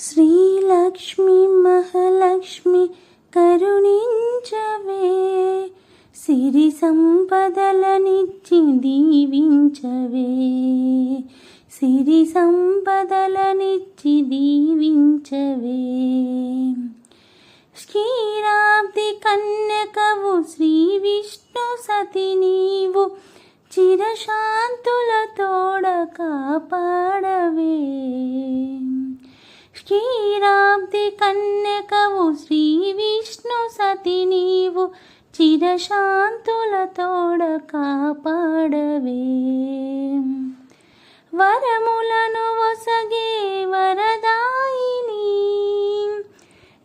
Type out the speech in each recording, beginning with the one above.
శ్రీలక్ష్మి మహాలక్ష్మి కరుణించవే. సిరి సంపదలనిచ్చి దీవించవే. సిరి సంపదలనిచ్చి దీవించవే. క్షీరాబ్ది కన్యకవు శ్రీ విష్ణు సతి నీవు చిరశాంతుల తోడ కాపాడవే. క్షీరాబ్ది కన్యకవు శ్రీ విష్ణు సతి నీవు చిరశాంతుల తోడ కాపాడవే. వరములను వసగే వరదాయిని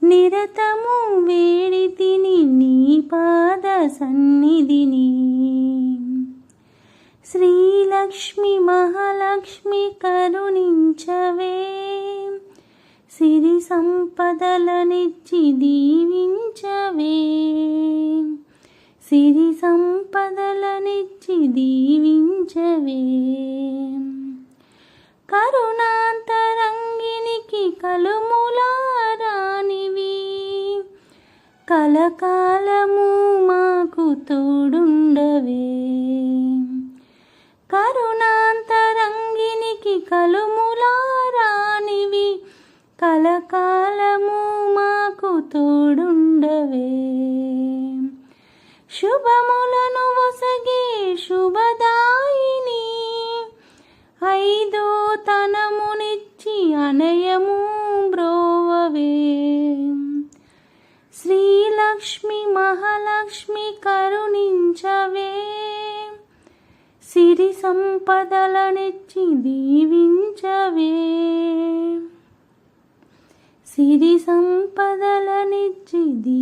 నిరతము వేడితిని నీ పాద సన్నిధిని. శ్రీలక్ష్మి మహాలక్ష్మి కరుణించవే. సిరి సంపదలనిచ్చి దీవించవే. సిరి సంపదలనిచ్చి దీవించవే. కరుణాంతరంగినికి కలుములారానివి. కలకాలము మాకు తోడుండవే. కరుణాంతరంగినికి కలుములారా కలకాలము మాకు తోడుండవే. శుభములను వసగే శుభదాయిని ఐదో తనమునిచ్చి అనయము బ్రోవవే. శ్రీలక్ష్మి మహాలక్ష్మి కరుణించవే. సిరి సంపదలనిచ్చి దీవించవే. సిరి సంపదలనిచ్చి దీ